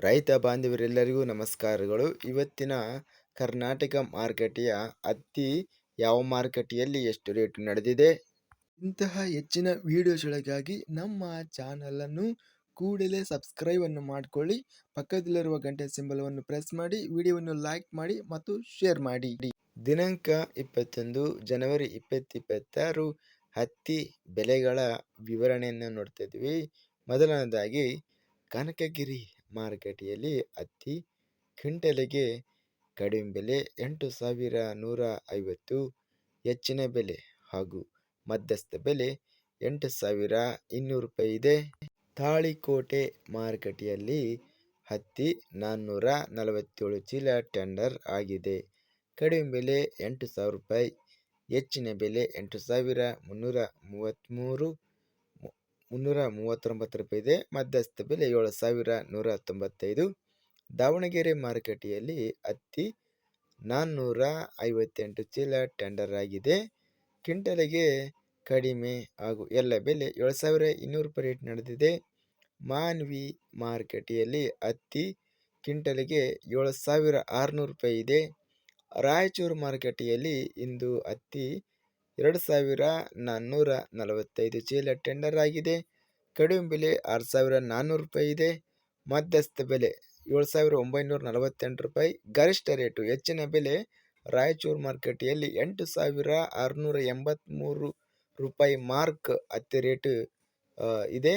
ರೈತ ಬಾಂಧವರೆಲ್ಲರಿಗೂ ನಮಸ್ಕಾರಗಳು. ಇವತ್ತಿನ ಕರ್ನಾಟಕ ಮಾರುಕಟ್ಟೆಯ ಹತ್ತಿ ಯಾವ ಮಾರುಕಟ್ಟೆಯಲ್ಲಿ ಎಷ್ಟು ರೇಟ್ ನಡೆದಿದೆ? ಇಂತಹ ಹೆಚ್ಚಿನ ವಿಡಿಯೋಸ್ಗಳಿಗಾಗಿ ನಮ್ಮ ಚಾನಲನ್ನು ಕೂಡಲೇ ಸಬ್ಸ್ಕ್ರೈಬನ್ನು ಮಾಡಿಕೊಳ್ಳಿ. ಪಕ್ಕದಲ್ಲಿರುವ ಗಂಟೆ ಸಿಂಬಲವನ್ನು ಪ್ರೆಸ್ ಮಾಡಿ, ವಿಡಿಯೋವನ್ನು ಲೈಕ್ ಮಾಡಿ ಮತ್ತು ಶೇರ್ ಮಾಡಿ. ದಿನಾಂಕ ಇಪ್ಪತ್ತೊಂದು ಜನವರಿ ಇಪ್ಪತ್ತಿಪ್ಪತ್ತಾರು ಹತ್ತಿ ಬೆಲೆಗಳ ವಿವರಣೆಯನ್ನು ನೋಡ್ತಾ ಇದ್ವಿ ಮೊದಲನೇದಾಗಿ, ಕನಕಗಿರಿ ಮಾರುಕಟ್ಟೆಯಲ್ಲಿ ಹತ್ತಿ ಕ್ವಿಂಟಲಿಗೆ ಕಡಿಮೆ ಬೆಲೆ ಎಂಟು ಸಾವಿರ ನೂರ ಐವತ್ತು ಹೆಚ್ಚಿನ ಬೆಲೆ ಹಾಗೂ ಮಧ್ಯಸ್ಥ ಬೆಲೆ ಎಂಟು ಸಾವಿರ ಇನ್ನೂರು ರೂಪಾಯಿ ಇದೆ. ತಾಳಿಕೋಟೆ ಮಾರುಕಟ್ಟೆಯಲ್ಲಿ ಹತ್ತಿ ನಾನ್ನೂರ ನಲವತ್ತೇಳು ಚೀಲ ಟೆಂಡರ್ ಆಗಿದೆ. ಕಡಿಮೆ ಬೆಲೆ ಎಂಟು ಸಾವಿರ ರೂಪಾಯಿ, ಹೆಚ್ಚಿನ ಬೆಲೆ ಎಂಟು ಸಾವಿರ ಮುನ್ನೂರ ಮೂವತ್ತ್ಮೂರು ಮುನ್ನೂರ ಮೂವತ್ತೊಂಬತ್ತು ರೂಪಾಯಿ ಇದೆ ಮಧ್ಯಸ್ಥ ಬೆಲೆ ಏಳು ಸಾವಿರ ನೂರ ತೊಂಬತ್ತೈದು ದಾವಣಗೆರೆ ಮಾರುಕಟ್ಟೆಯಲ್ಲಿ ಹತ್ತಿ ನಾನ್ನೂರ ಐವತ್ತೆಂಟು ಚೀಲ ಟೆಂಡರ್ ಆಗಿದೆ. ಕ್ವಿಂಟಲಿಗೆ ಕಡಿಮೆ ಹಾಗೂ ಎಲ್ಲ ಬೆಲೆ ಏಳು ಸಾವಿರ ಇನ್ನೂರು ರೂಪಾಯಿ ರೇಟ್ ನಡೆದಿದೆ. ಮಾನ್ವಿ ಮಾರುಕಟ್ಟೆಯಲ್ಲಿ ಹತ್ತಿ ಕ್ವಿಂಟಲಿಗೆ ಏಳು ಸಾವಿರ ಆರುನೂರು ರೂಪಾಯಿ ಇದೆ ರಾಯಚೂರು ಮಾರುಕಟ್ಟೆಯಲ್ಲಿ ಇಂದು ಹತ್ತಿ ಎರಡು ಸಾವಿರ ನಾನ್ನೂರ ನಲವತ್ತೈದು ಚೀಲ ಟೆಂಡರ್ ಆಗಿದೆ. ಕಡಿಮೆ ಬೆಲೆ ಆರು ಸಾವಿರ ನಾನ್ನೂರು ರೂಪಾಯಿ ಇದೆ. ಮಧ್ಯಸ್ಥ ಬೆಲೆ ಏಳು ಸಾವಿರ ಒಂಬೈನೂರ ನಲವತ್ತೆಂಟು ರೂಪಾಯಿ. ಗರಿಷ್ಠ ರೇಟು ಹೆಚ್ಚಿನ ಬೆಲೆ ರಾಯಚೂರು ಮಾರುಕಟ್ಟೆಯಲ್ಲಿ ಎಂಟು ಸಾವಿರ ಆರುನೂರ ಎಂಬತ್ತ್ಮೂರು ರೂಪಾಯಿ ಮಾರ್ಕ್ ಹತ್ತಿ ರೇಟು ಇದೆ.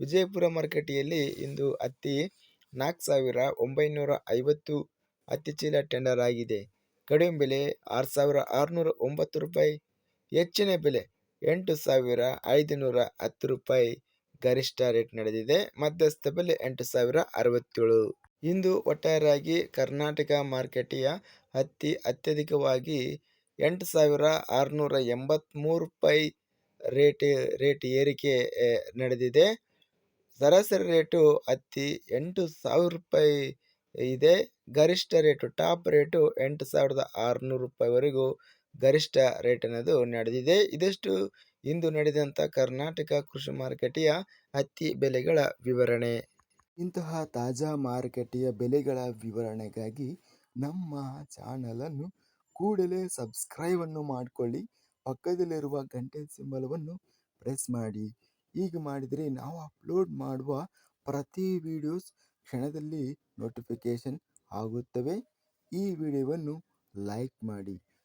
ವಿಜಯಪುರ ಮಾರುಕಟ್ಟೆಯಲ್ಲಿ ಇಂದು ಹತ್ತಿ ನಾಲ್ಕು ಸಾವಿರ ಒಂಬೈನೂರ ಐವತ್ತು ಹತ್ತಿ ಚೀಲ ಟೆಂಡರ್ ಆಗಿದೆ. ಕಡಿಮೆ ಬೆಲೆ ಆರು ಸಾವಿರ ಆರುನೂರ ಒಂಬತ್ತು ರೂಪಾಯಿ. ಹೆಚ್ಚಿನ ಬೆಲೆ ಎಂಟು ಸಾವಿರ ಐದುನೂರ ಹತ್ತು ರೂಪಾಯಿ ಗರಿಷ್ಠ ರೇಟ್ ನಡೆದಿದೆ. ಮಧ್ಯಸ್ಥ ಬೆಲೆ ಎಂಟು ಸಾವಿರ ಅರವತ್ತೇಳು. ಇಂದು ಒಟ್ಟಾರೆಯಾಗಿ ಕರ್ನಾಟಕ ಮಾರ್ಕೆಟಿಯ ಹತ್ತಿ ಅತ್ಯಧಿಕವಾಗಿ ಎಂಟು ಸಾವಿರ ಆರುನೂರ ಎಂಬತ್ತ್ಮೂರು ರೂಪಾಯಿ ರೇಟ್ ರೇಟ್ ಏರಿಕೆ ನಡೆದಿದೆ. ಸರಾಸರಿ ರೇಟು ಹತ್ತಿ ಎಂಟು ಸಾವಿರ ರೂಪಾಯಿ ಇದೆ. ಗರಿಷ್ಠ ರೇಟು, ಟಾಪ್ ರೇಟು ಎಂಟು ಸಾವಿರದ ಆರುನೂರು ರೂಪಾಯಿವರೆಗೂ ಗರಿಷ್ಠ ರೇಟ್ ಅನ್ನೋದು ನಡೆದಿದೆ. ಇದಷ್ಟು ಇಂದು ನಡೆದಂಥ ಕರ್ನಾಟಕ ಕೃಷಿ ಮಾರುಕಟ್ಟೆಯ ಹತ್ತಿ ಬೆಲೆಗಳ ವಿವರಣೆ. ಇಂತಹ ತಾಜಾ ಮಾರುಕಟ್ಟೆಯ ಬೆಲೆಗಳ ವಿವರಣೆಗಾಗಿ ನಮ್ಮ ಚಾನಲನ್ನು ಕೂಡಲೇ ಸಬ್ಸ್ಕ್ರೈಬನ್ನು ಮಾಡಿಕೊಳ್ಳಿ. ಪಕ್ಕದಲ್ಲಿರುವ ಗಂಟೆ ಸಿಂಬಲವನ್ನು ಪ್ರೆಸ್ ಮಾಡಿ. ಹೀಗೆ ಮಾಡಿದರೆ ನಾವು ಅಪ್ಲೋಡ್ ಮಾಡುವ ಪ್ರತಿ ವಿಡಿಯೋಸ್ ಕ್ಷಣದಲ್ಲಿ ನೋಟಿಫಿಕೇಷನ್ ಆಗುತ್ತವೆ. ಈ ವಿಡಿಯೋವನ್ನು ಲೈಕ್ ಮಾಡಿ.